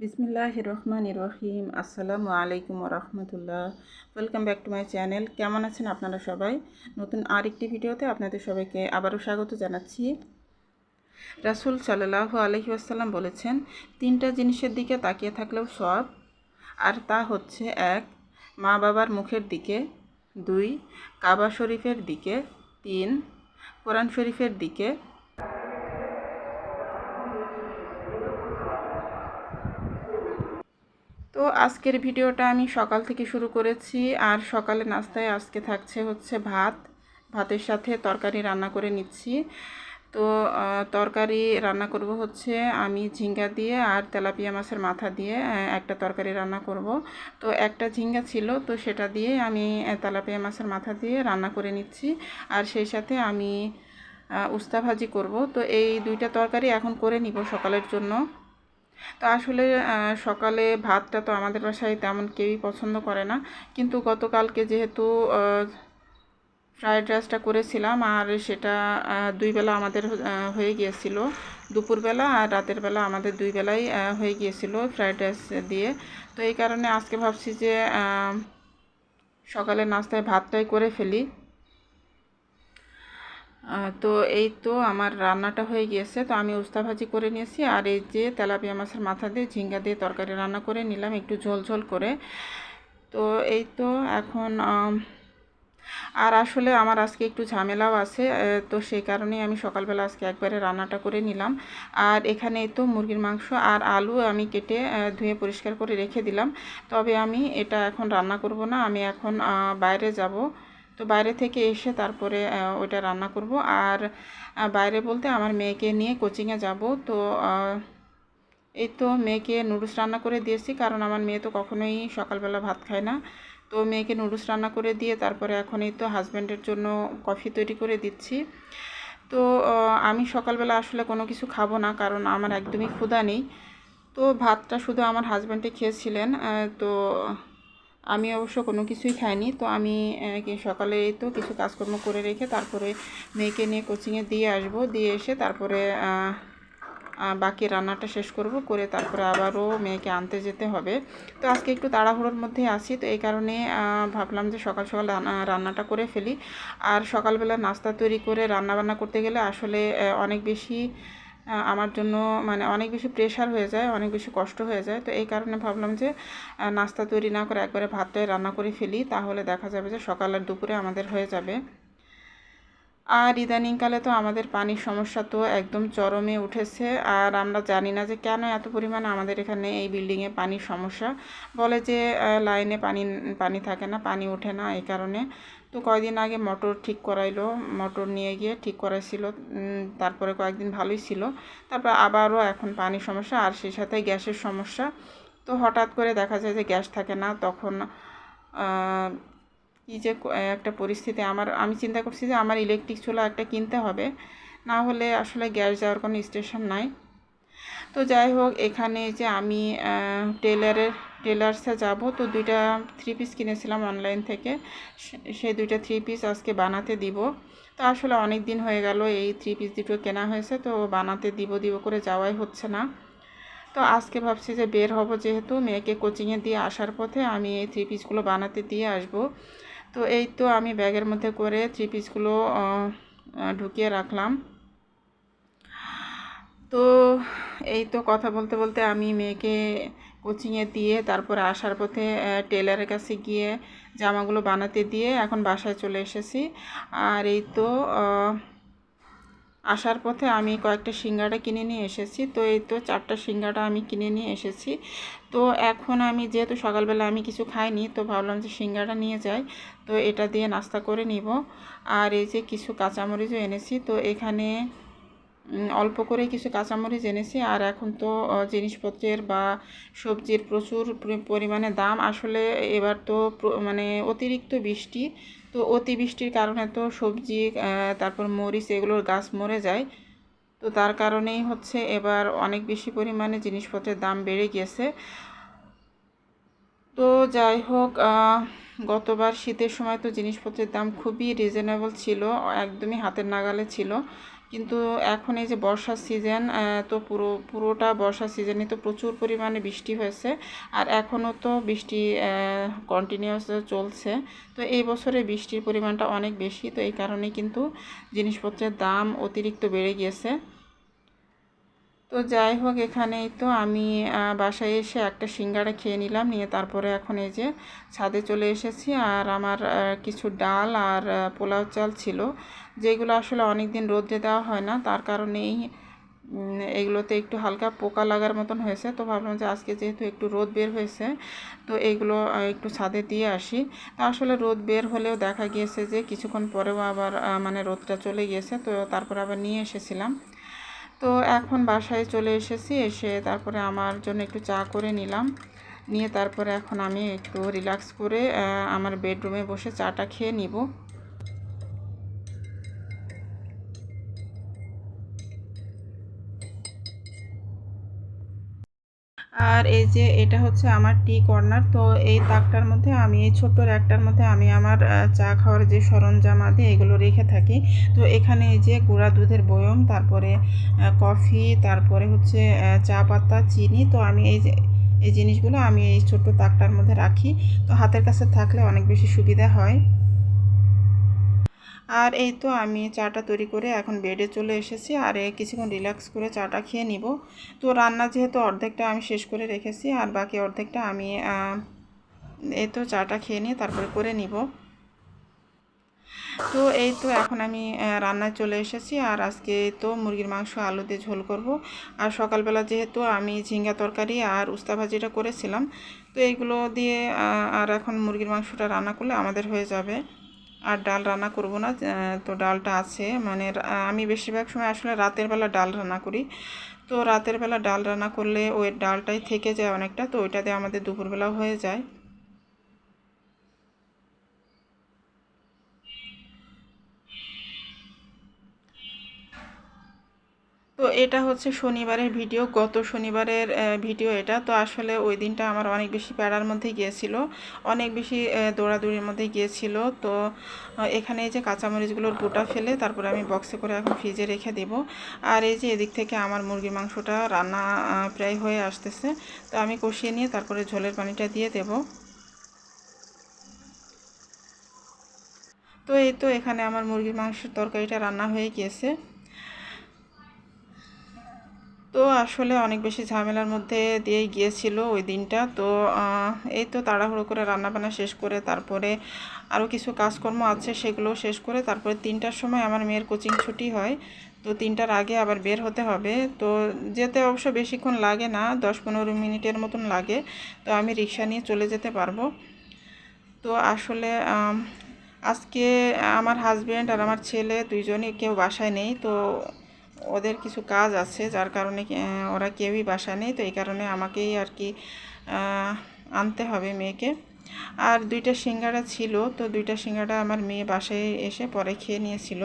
বিসমিল্লাহ রহমান রহিম আসসালামু আলাইকুম রহমতুল্লাহ welcome back to my channel কেমন আছেন আপনারা সবাই? নতুন আরেকটি ভিডিওতে আপনাদের সবাইকে আবারও স্বাগত জানাচ্ছি। রাসুল সাল্লাহ আলহি আসসালাম বলেছেন, তিনটা জিনিসের দিকে তাকিয়ে থাকলেও সব, আর তা হচ্ছে এক, মা বাবার মুখের দিকে, দুই, কাবা শরীফের দিকে, তিন, কোরআন শরীফের দিকে তো আজকের ভিডিওটা আমি সকাল থেকে শুরু করেছি আর সকালে নাস্তায় আজকে থাকছে হচ্ছে ভাত। ভাতের সাথে তরকারি রান্না করে নিচ্ছি। তো তরকারি রান্না করব হচ্ছে আমি ঝিঙ্গা দিয়ে আর তেলাপিয়া মাছের মাথা দিয়ে একটা তরকারি রান্না করব। তো একটা ঝিঙ্গা ছিল, তো সেটা দিয়ে আমি তেলাপিয়া মাছের মাথা দিয়ে রান্না করে নিচ্ছি। আর সেই সাথে আমি উস্তা ভাজি করব। তো এই দুইটা তরকারি এখন করে নিব সকালের জন্য। তো আসলে সকালে ভাতটা তো আমাদের বাসায় তেমন কেউই পছন্দ করে না। কিন্তু গতকালকে যেহেতু ফ্রায়েড রাইসটা করেছিলাম আর সেটা দুই বেলা আমাদের হয়ে গিয়েছিল দুপুরবেলা আর রাতের বেলা আমাদের দুই বেলাই হয়ে গিয়েছিল ফ্রায়েড রাইস দিয়ে। তো এই কারণে আজকে ভাবছি যে সকালে নাস্তায় ভাতটাই করে ফেলি। তো এই তো আমার রান্নাটা হয়ে গিয়েছে। তো আমি উস্তা ভাজি করে নিয়েছি। আর এই যে তেলাপিয়া মাছের মাথা দিয়ে ঝিঙ্গা দিয়ে তরকারি রান্না করে নিলাম একটু ঝোল ঝোল করে। তো এই তো এখন আর আসলে আমার আজকে একটু ঝামেলাও আছে। তো সেই কারণেই আমি সকালবেলা আজকে একবারে রান্নাটা করে নিলাম। আর এখানে তো মুরগির মাংস আর আলু আমি কেটে ধুয়ে পরিষ্কার করে রেখে দিলাম। তবে আমি এটা এখন রান্না করব না। আমি এখন বাইরে যাব। তো বাইরে থেকে এসে তারপরে ওইটা রান্না করব। আর বাইরে বলতে আমার মেয়েকে নিয়ে কোচিংয়ে যাব। তো এই তো মেয়েকে নুডলস রান্না করে দিয়েছি। কারণ আমার মেয়ে তো কখনোই সকালবেলা ভাত খায় না। তো মেয়েকে নুডলস রান্না করে দিয়ে তারপরে এখন এই তো হাজব্যান্ডের জন্য কফি তৈরি করে দিচ্ছি। তো আমি সকালবেলা আসলে কোনো কিছু খাব না, কারণ আমার একদমই ক্ষুধা নেই। তো ভাতটা শুধু আমার হাজব্যান্ডে খেয়েছিলেন তো আমি অবশ্য কোনো কিছুই খাইনি। তো আমি সকালে তো কিছু কাজকর্ম করে রেখে তারপরে মেয়েকে নিয়ে কোচিংয়ে দিয়ে আসব। দিয়ে এসে তারপরে বাকি রান্নাটা শেষ করব। করে তারপরে আবারও মেয়েকে আনতে যেতে হবে। তো আজকে একটু তাড়াহুড়োর মধ্যে আসি তো এই কারণে ভাবলাম যে সকাল সকাল রান্নাটা করে ফেলি। আর সকালবেলা নাস্তা তৈরি করে রান্না বান্না করতে গেলে আসলে অনেক বেশি আমার জন্য মানে অনেক বেশি প্রেশার হয়ে যায়, অনেক বেশি কষ্ট হয়ে যায়। তো এই কারণে ভাবলাম যে নাস্তা তৈরি না করে একবারে ভাতটাই রান্না করে ফেলি, তাহলে দেখা যাবে যে সকাল আর দুপুরে আমাদের হয়ে যাবে। আর ইদানিংকালে তো আমাদের পানির সমস্যা তো একদম চরমে উঠেছে, আর আমরা জানি না যে কেন এত পরিমাণে আমাদের এখানে এই বিল্ডিংয়ে পানির সমস্যা। বলে যে লাইনে পানি পানি থাকে না, পানি ওঠে না এই কারণে। তো কয়েকদিন আগে মোটর ঠিক করাইলো, মোটর নিয়ে গিয়ে ঠিক করাইছিল তারপরে কয়েকদিন ভালোই ছিল। তারপর আবারও এখন পানির সমস্যা, আর সেই সাথে গ্যাসের সমস্যা। তো হঠাৎ করে দেখা যায় যে গ্যাস থাকে না, তখন কী যে একটা পরিস্থিতি আমার, আমি চিন্তা করছি যে আমার ইলেকট্রিক চুলা একটা কিনতে হবে। না হলে আসলে গ্যাস যাওয়ার কোনো স্টেশন নাই। তো যাই হোক, এখানে যে আমি টেলারের, টেলার্সে যাব। তো দুইটা থ্রি পিস কিনেছিলাম অনলাইন থেকে। সেই দুইটা থ্রি পিস আজকে বানাতে দিব। তো আসলে অনেক দিন হয়ে গেল এই থ্রি পিস দুটো কেনা হয়েছে। তো বানাতে দিব দিব করে যাওয়াই হচ্ছে না। তো আজকে ভাবছি যে বের হব যেহেতু, মেয়েকে কোচিংয়ে দিয়ে আসার পথে আমি এই থ্রি পিসগুলো বানাতে দিয়ে আসব। তো এই তো আমি ব্যাগের মধ্যে করে থ্রি পিসগুলো ঢুকিয়ে রাখলাম। তো এই তো কথা বলতে বলতে আমি মেয়েকে কোচিংয়ে দিয়ে তারপরে আসার পথে টেলারের কাছে গিয়ে জামাগুলো বানাতে দিয়ে এখন বাসায় চলে এসেছি। আর এই তো আসার পথে আমি কয়েকটা সিঙ্গাটা কিনে নিয়ে এসেছি। তো এই তো চারটা সিঙ্গাটা আমি কিনে নিয়ে এসেছি। তো এখন আমি যেহেতু সকালবেলা আমি কিছু খাইনি, তো ভাবলাম যে সিঙ্গাটা নিয়ে যাই। তো এটা দিয়ে নাস্তা করে নিব। আর এই যে কিছু কাঁচামরিচও এনেছি। তো এখানে অল্প করে কিছু কাঁচামরিচ এনেছি। আর এখন তো জিনিসপত্রের বা সবজির প্রচুর পরিমাণে দাম। আসলে এবার তো মানে অতিরিক্ত বৃষ্টি। তো অতিবৃষ্টির কারণে তো সবজি তারপর মরিচ এগুলোর গাছ মরে যায়। তো তার কারণেই হচ্ছে এবার অনেক বেশি পরিমাণে জিনিসপত্রের দাম বেড়ে গিয়েছে তো যাই হোক গতবার শীতের সময় তো জিনিসপত্রের দাম খুবই রিজনেবল ছিল, একদমই হাতের নাগালে ছিল। কিন্তু এখন এই যে বর্ষার সিজন তো পুরো, পুরোটা বর্ষার সিজনে তো প্রচুর পরিমাণে বৃষ্টি হয়েছে। আর এখনও তো বৃষ্টি কন্টিনিউয়াস চলছে। তো এই বছরে বৃষ্টির পরিমাণটা অনেক বেশি, তো এই কারণে কিন্তু জিনিসপত্রের দাম অতিরিক্ত বেড়ে গিয়েছে। তো যাই হোক, এখানেই তো আমি বাসায় এসে একটা সিঙ্গারা খেয়ে নিলাম, নিয়ে তারপরে এখন এই যে ছাদে চলে এসেছি। আর আমার কিছু ডাল আর পোলাও চাল ছিল, যেগুলো আসলে অনেক দিন রোদে দেওয়া হয় না। তার কারণেই এগুলোতে একটু হালকা পোকা লাগার মতন হয়েছে। তো ভাবলাম যে আজকে যেহেতু একটু রোদ বের হয়েছে, তো এগুলো একটু ছাদে দিয়ে আসি। তো আসলে রোদ বের হলেও দেখা গিয়েছে যে কিছুক্ষণ পরেও আবার মানে রোদটা চলে গিয়েছে। তো তারপর আবার নিয়ে এসেছিলাম। তো এখন বাসায় চলে এসেছি, এসে তারপরে আমার জন্য একটু চা করে নিলাম। নিয়ে তারপরে এখন আমি একটু রিল্যাক্স করে আমার বেডরুমে বসে চাটা খেয়ে নিব। আর এই যে এটা হচ্ছে আমার টি কর্নার তো এই তাকটার মধ্যে আমি, এই ছোট্ট র্যাকটার মধ্যে আমি আমার চা খাওয়ার যে সরঞ্জাম আদি, এগুলো রেখে থাকি। তো এখানে এই যে গুঁড়া দুধের বয়ম, তারপরে কফি তারপরে হচ্ছে চা পাতা, চিনি, তো আমি এই যে, এই জিনিসগুলো আমি এই ছোট্ট তাকটার মধ্যে রাখি। তো হাতের কাছে থাকলে অনেক বেশি সুবিধা হয়। আর এই তো আমি চাটা তৈরি করে এখন বেডে চলে এসেছি আর কিছুক্ষণ রিল্যাক্স করে চাটা খেয়ে নিব। তো রান্না যেহেতু অর্ধেকটা আমি শেষ করে রেখেছি আর বাকি অর্ধেকটা আমি এই তো চাটা খেয়ে নিয়ে তারপরে করে নিব। তো এই তো এখন আমি রান্নায় চলে এসেছি আর আজকে তো মুরগির মাংস আলু দিয়ে ঝোল করব। আর সকালবেলা যেহেতু আমি ঝিঙ্গা তরকারি আর উস্তা ভাজিটা করেছিলাম, তো এইগুলো দিয়ে আর এখন মুরগির মাংসটা রান্না করলে আমাদের হয়ে যাবে। আর ডাল রান্না করব না তো ডালটা আছে। মানে আমি বেশিরভাগ সময় আসলে রাতের বেলা ডাল রান্না করি। তো রাতের বেলা ডাল রান্না করলে ওই ডালটাই থেকে যায় অনেকটা, তো ওইটা দিয়ে আমাদের দুপুরবেলাও হয়ে যায়। তো এটা হচ্ছে শনিবারের ভিডিও, গত শনিবারের ভিডিও এটা। তো আসলে ওই দিনটা আমার অনেক বেশি প্যারার মধ্যে গিয়েছিল, অনেক বেশি দৌড়াদৌড়ির মধ্যে গিয়েছিল। তো এখানে এই যে কাঁচামরিচগুলোর গোটা ফেলে তারপরে আমি বক্সে করে এখন ফ্রিজে রেখে দেব। আর এই যে এদিক থেকে আমার মুরগির মাংসটা রান্না প্রায় হয়ে আসতেছে। তো আমি কষিয়ে নিয়ে তারপরে ঝোলের পানিটা দিয়ে দেব। তো এই তো এখানে আমার মুরগির মাংসের তরকারিটা রান্না হয়ে গিয়েছে। তো আসলে অনেক বেশি ঝামেলার মধ্যে দিয়েই গিয়েছিল ওই দিনটা। তো এই তো তাড়াহুড়ো করে রান্নাবান্না শেষ করে তারপরে আরও কিছু কাজকর্ম আছে সেগুলো শেষ করে তারপরে তিনটার সময় আমার মেয়ের কোচিং ছুটি হয়। তো তিনটার আগে আবার বের হতে হবে। তো যেতে অবশ্য বেশিক্ষণ লাগে না, দশ পনেরো মিনিটের মতন লাগে। তো আমি রিক্সা নিয়ে চলে যেতে পারব। তো আসলে আজকে আমার হাজব্যান্ড আর আমার ছেলে দুইজনই কেউ বাসায় নেই। তো ওদের কিছু কাজ আছে, যার কারণে ওরা কেউই বাসা নেই, তো এই কারণে আমাকেই আর কি আনতে হবে মেয়েকে। আর দুইটা সিঙ্গারা ছিল, তো দুইটা সিঙ্গারা আমার মেয়ে বাসায় এসে পরে খেয়ে নিয়েছিল।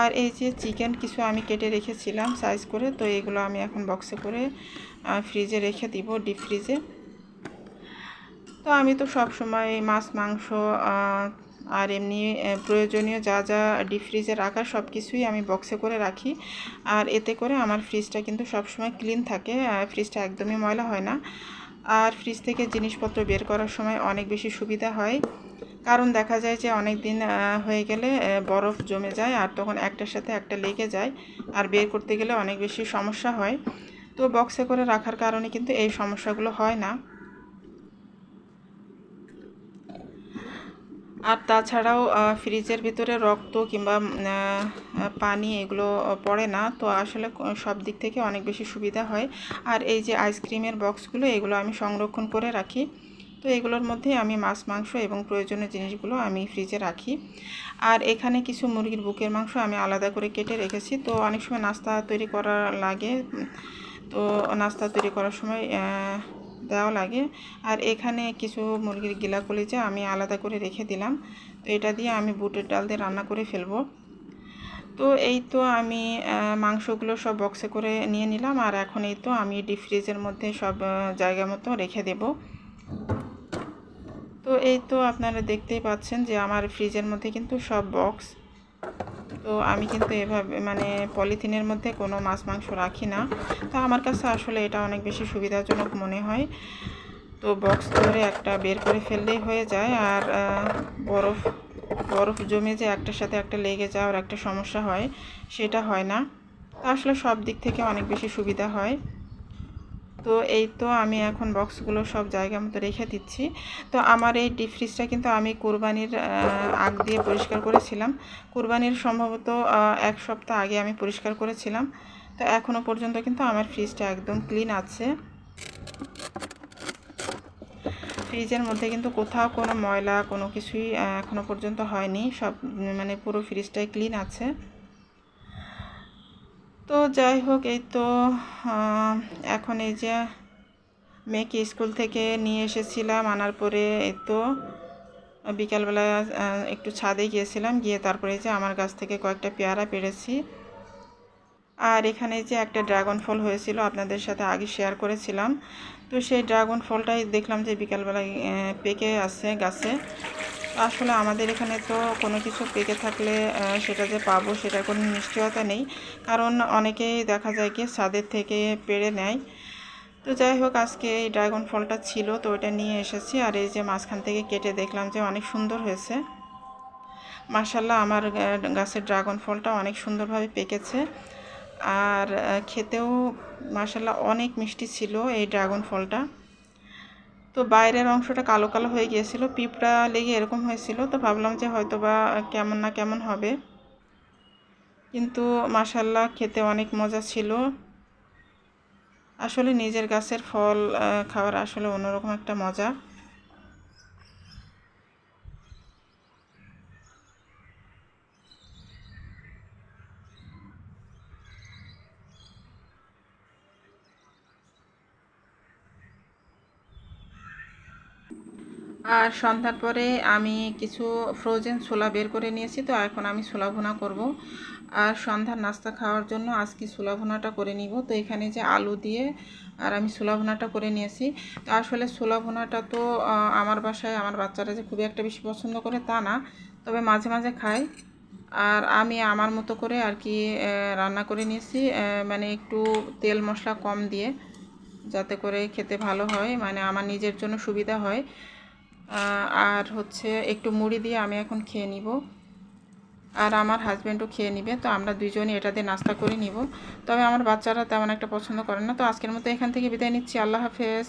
আর এই যে চিকেন কিছু আমি কেটে রেখেছিলাম সাইজ করে, তো এগুলো আমি এখন বক্সে করে ফ্রিজে রেখে দিব ডিপ ফ্রিজে তো আমি তো সব সময় মাছ, মাংস আর এমনি প্রয়োজনীয় যা যা ডিপ ফ্রিজে রাখা সব কিছুই আমি বক্সে করে রাখি। আর এতে করে আমার ফ্রিজটা কিন্তু সবসময় ক্লিন থাকে ফ্রিজটা একদমই ময়লা হয় না। আর ফ্রিজ থেকে জিনিসপত্র বের করার সময় অনেক বেশি সুবিধা হয়। কারণ দেখা যায় যে অনেক দিন হয়ে গেলে বরফ জমে যায় আর তখন একটার সাথে একটা লেগে যায় আর বের করতে গেলে অনেক বেশি সমস্যা হয়। তো বক্সে করে রাখার কারণে কিন্তু এই সমস্যাগুলো হয় না। আর তাছাড়াও ফ্রিজের ভিতরে রক্ত কিংবা পানি এগুলো পড়ে না। তো আসলে সব দিক থেকে অনেক বেশি সুবিধা হয়। আর এই যে আইসক্রিমের বক্সগুলো, এগুলো আমি সংরক্ষণ করে রাখি। তো এগুলোর মধ্যে আমি মাছ, মাংস এবং প্রয়োজনীয় জিনিসগুলো আমি ফ্রিজে রাখি। আর এখানে কিছু মুরগির বুকের মাংস আমি আলাদা করে কেটে রেখেছি। তো অনেক সময় নাস্তা তৈরি করা লাগে। তো নাস্তা তৈরি করার সময় দেওয়া লাগে। আর এখানে কিছু মুরগির গিলা কলিজা আমি আলাদা করে রেখে দিলাম। তো এটা দিয়ে আমি বুটের ডাল দিয়ে রান্না করে ফেলব। তো এই তো আমি মাংসগুলো সব বক্সে করে নিয়ে নিলাম। আর এখন এই তো আমি ডিপ ফ্রিজের মধ্যে সব জায়গা মতো রেখে দেব। তো এই তো আপনারা দেখতেই পাচ্ছেন যে আমার ফ্রিজের মধ্যে কিন্তু সব বক্স তো আমি কিন্তু এভাবে মানে পলিথিনের মধ্যে কোনো মাছ মাংস রাখি না। তো আমার কাছে আসলে এটা অনেক বেশি সুবিধাজনক মনে হয়। তো বক্স ধরে একটা বের করে ফেললেই হয়ে যায়। আর বরফ বরফ জমে যে একটার সাথে একটা লেগে যাওয়ার একটা সমস্যা হয়, সেটা হয় না। তা আসলে সব দিক থেকে অনেক বেশি সুবিধা হয়। তো এই তো আমি এখন বক্সগুলো সব জায়গা মতো রেখে দিচ্ছি। তো আমার এই ডিপ ফ্রিজটা কিন্তু আমি কোরবানির আগ দিয়ে পরিষ্কার করেছিলাম। কোরবানির সম্ভবত এক সপ্তাহ আগে আমি পরিষ্কার করেছিলাম। তো এখনও পর্যন্ত কিন্তু আমার ফ্রিজটা একদম ক্লিন আছে। ফ্রিজের মধ্যে কিন্তু কোথাও কোনো ময়লা কোনো কিছুই আহ, এখনও পর্যন্ত হয়নি। সব মানে পুরো ফ্রিজটাই ক্লিন আছে। তো যাই হোক, এই তো এখন এই যে মেয়েকে স্কুল থেকে নিয়ে এসেছিলাম, আনার পরে এই তো বিকালবেলা একটু ছাদে গিয়েছিলাম, গিয়ে তারপরে যে আমার গাছ থেকে কয়েকটা পেয়ারা পেরেছি। আর এখানে যে একটা ড্রাগন ফল হয়েছিল, আপনাদের সাথে আগে শেয়ার করেছিলাম। তো সেই ড্রাগন ফলটাই দেখলাম যে বিকালবেলায় পেকে আছে গাছে। আসলে আমাদের এখানে তো কোনো কিছু পেকে থাকলে সেটা যে পাবো সেটার কোনো নিশ্চয়তা নেই। কারণ অনেকেই দেখা যায় কি ছাদের থেকে পেড়ে নেয়। তো যাই হোক, আজকে এই ড্রাগন ফলটা ছিল, তো ওটা নিয়ে এসেছি। আর এই যে মাঝখান থেকে কেটে দেখলাম যে অনেক সুন্দর হয়েছে। মার্শাল্লাহ আমার গাছের ড্রাগন ফলটা অনেক সুন্দরভাবে পেকেছে। আর খেতেও মার্শাল্লাহ অনেক মিষ্টি ছিল এই ড্রাগন ফলটা। তো বাইরের অংশটা কালো কালো হয়ে গিয়েছিল, পিঁপড়া লেগে এরকম হয়েছিল, তো ভাবলাম যে হয়তো বা কেমন না কেমন হবে। কিন্তু মাসাল্লাহ খেতে অনেক মজা ছিল। আসলে নিজের গাছের ফল খাওয়ার আসলে অন্যরকম একটা মজা। আর সন্ধ্যার পরে আমি কিছু ফ্রোজেন ছোলা বের করে নিয়েছি, তো এখন আমি ছোলা ভুনা করব। আর সন্ধ্যার নাস্তা খাওয়ার জন্য আজকে ছোলা ভুনাটা করে নিব? তো এখানে যে আলু দিয়ে আর আমি ছোলা ভুনাটা করে নিয়েছি। তো আসলে ছোলা ভুনাটা তো আমার বাসায় আমার বাচ্চারা যে খুবই একটা বেশি পছন্দ করে তা না। তবে মাঝে মাঝে খায়। আর আমি আমার মতো করে আর কি রান্না করে নিয়েছি মানে একটু তেল মশলা কম দিয়ে, যাতে করে খেতে ভালো হয় মানে আমার নিজের জন্য সুবিধা হয়। আর হচ্ছে একটু মুড়ি দিয়ে আমি এখন খেয়ে নিব। আর আমার হাজব্যান্ডও খেয়ে নিবে, তো আমরা দুজনে এটা দিয়ে নাস্তা করে নিব। তবে আমার বাচ্চারা তেমন একটা পছন্দ করে না, তো আজকের মতো এখান থেকে বিদায় নিচ্ছি। আল্লাহ হাফেজ।